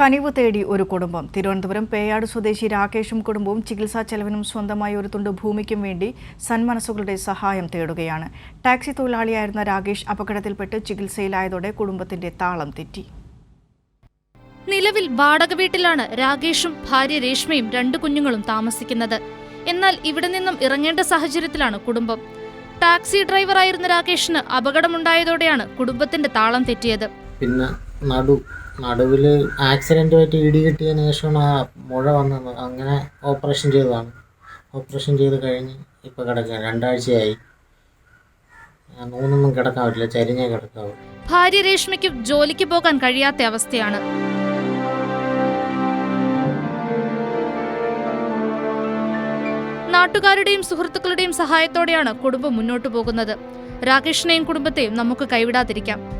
കനിവ് തേടി ഒരു കുടുംബം. തിരുവനന്തപുരം പേയാട് സ്വദേശി രാകേഷും കുടുംബവും ചികിത്സാ ചെലവിനും സ്വന്തമായി ഒരു തുണ്ട് ഭൂമിക്കും വേണ്ടി സന്മനസ്സുകളുടെ സഹായം തേടുകയാണ്. ടാക്സി തൊഴിലാളിയായിരുന്ന രാകേഷ് അപകടത്തിൽപ്പെട്ട് ചികിത്സയിലായതോടെ കുടുംബത്തിന്റെ താളം തെറ്റി. നിലവിൽ വാടക വീട്ടിലാണ് രാകേഷും ഭാര്യ രേഷ്മയും രണ്ട് കുഞ്ഞുങ്ങളും താമസിക്കുന്നത്. എന്നാൽ ഇവിടെ നിന്നും ഇറങ്ങേണ്ട സാഹചര്യത്തിലാണ് കുടുംബം. ടാക്സി ഡ്രൈവറായിരുന്ന രാകേഷിന് അപകടമുണ്ടായതോടെയാണ് കുടുംബത്തിന്റെ താളം തെറ്റിയത്. പിന്നെ നടു നടുവിൽ ആക്സിഡന്റ് പറ്റി ഇടി കിട്ടിയതിന് ശേഷമാണ് ആ മുഴ വന്നത്. അങ്ങനെ ഓപ്പറേഷൻ ചെയ്തതാണ്. ഓപ്പറേഷൻ ചെയ്ത് കഴിഞ്ഞ് ഇപ്പോൾ കിടക്കുക രണ്ടാഴ്ചയായി. നൂന്നൊന്നും കിടക്കാൻ പറ്റില്ല. ചരിഞ്ഞേ കിടക്കാവൂ. ഭാര്യ രേഷ്മയ്ക്ക് ജോലിക്ക് പോകാൻ കഴിയാത്ത അവസ്ഥയാണ്. നാട്ടുകാരുടെയും സുഹൃത്തുക്കളുടെയും സഹായത്തോടെയാണ് കുടുംബം മുന്നോട്ടു പോകുന്നത്. രാകേഷിനെയും കുടുംബത്തെയും നമുക്ക് കൈവിടാതിരിക്കാം.